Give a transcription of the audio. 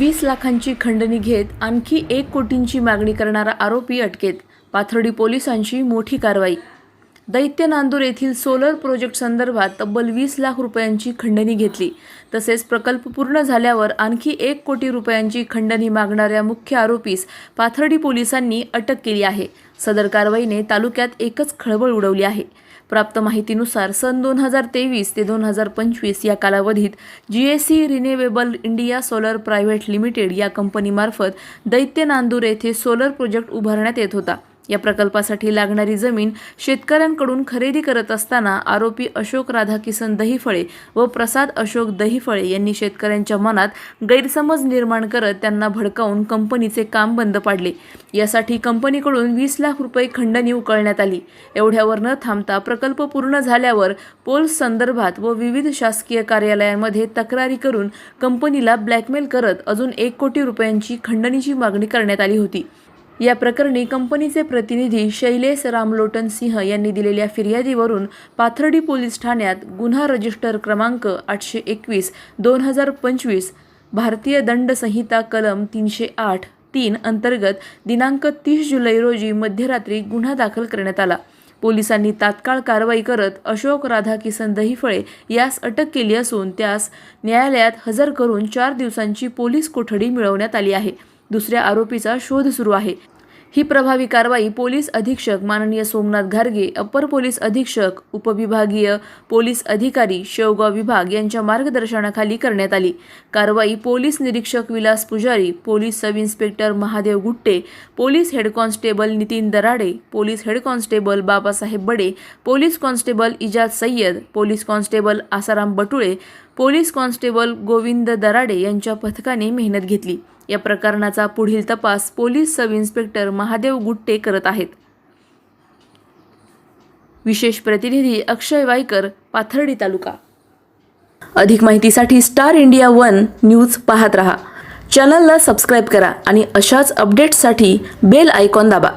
वीस लाखांची खंडणी घेत आणखी एक कोटींची मागणी करणारा आरोपी अटकेत. पाथर्डी पोलिसांची मोठी कारवाई. दैत्य नांदूर येथील सोलर प्रोजेक्ट संदर्भात तब्बल वीस लाख रुपयांची खंडणी घेतली. तसेच प्रकल्प पूर्ण झाल्यावर आणखी एक कोटी रुपयांची खंडणी मागणाऱ्या मुख्य आरोपीस पाथर्डी पोलिसांनी अटक केली आहे. सदर कारवाईने तालुक्यात एकच खळबळ उडवली आहे. प्राप्त माहितीनुसार सन दोन हजार तेवीस ते दोन हजार पंचवीस या कालावधीत G S C renewable India solar private limited या कंपनीमार्फत दैत्य नांदूर येथे सोलर प्रोजेक्ट उभारण्यात येत होता. या प्रकल्पासाठी लागणारी जमीन शेतकऱ्यांकडून खरेदी करत असताना आरोपी अशोक राधाकिसन दहिफळे व प्रसाद अशोक दहिफळे यांनी शेतकऱ्यांच्या मनात गैरसमज निर्माण करत त्यांना भडकावून कंपनीचे काम बंद पाडले. यासाठी कंपनीकडून वीस लाख रुपये खंडणी उकळण्यात आली. एवढ्यावर न थांबता प्रकल्प पूर्ण झाल्यावर पोल्स संदर्भात व विविध शासकीय कार्यालयांमध्ये तक्रारी करून कंपनीला ब्लॅकमेल करत अजून एक कोटी रुपयांची खंडणीची मागणी करण्यात आली होती. या प्रकरणी कंपनीचे प्रतिनिधी शैलेश रामलोटन सिंह यांनी दिलेल्या फिर्यादीवरून पाथर्डी पोलीस ठाण्यात गुन्हा रजिस्टर क्रमांक आठशे एकवीस दोन हजार पंचवीस भारतीय दंड संहिता कलम तीनशे आठ तीन अंतर्गत दिनांक तीस जुलै रोजी मध्यरात्री गुन्हा दाखल करण्यात आला. पोलिसांनी तात्काळ कारवाई करत अशोक राधाकिसन दहिफळे यास अटक केली असून त्यास न्यायालयात हजर करून चार दिवसांची पोलीस कोठडी मिळवण्यात आली आहे. दुसऱ्या आरोपीचा शोध सुरू आहे. ही प्रभावी कारवाई पोलीस अधीक्षक माननीय सोमनाथ घारगे अप्पर पोलीस अधीक्षक उपविभागीय पोलीस अधिकारी शेवगाव विभाग यांच्या मार्गदर्शनाखाली करण्यात आली. कारवाई पोलीस निरीक्षक Vilas Pujari police sub inspector Mahadev Gutte police head constable Nitin Darade police head constable Babasaheb Bade police constable Ijaz Sayyad police constable Asaram Batule police constable Govind Darade यांच्या पथकाने मेहनत घेतली. या प्रकरणाचा पुढील तपास police sub inspector Mahadev Gutte करत आहेत. विशेष प्रतिनिधी अक्षय वायकर पाथर्डी तालुका. अधिक माहितीसाठी स्टार इंडिया वन न्यूज पाहत रहा. चॅनलला सबस्क्राईब करा आणि अशाच अपडेट्ससाठी बेल आयकॉन दाबा.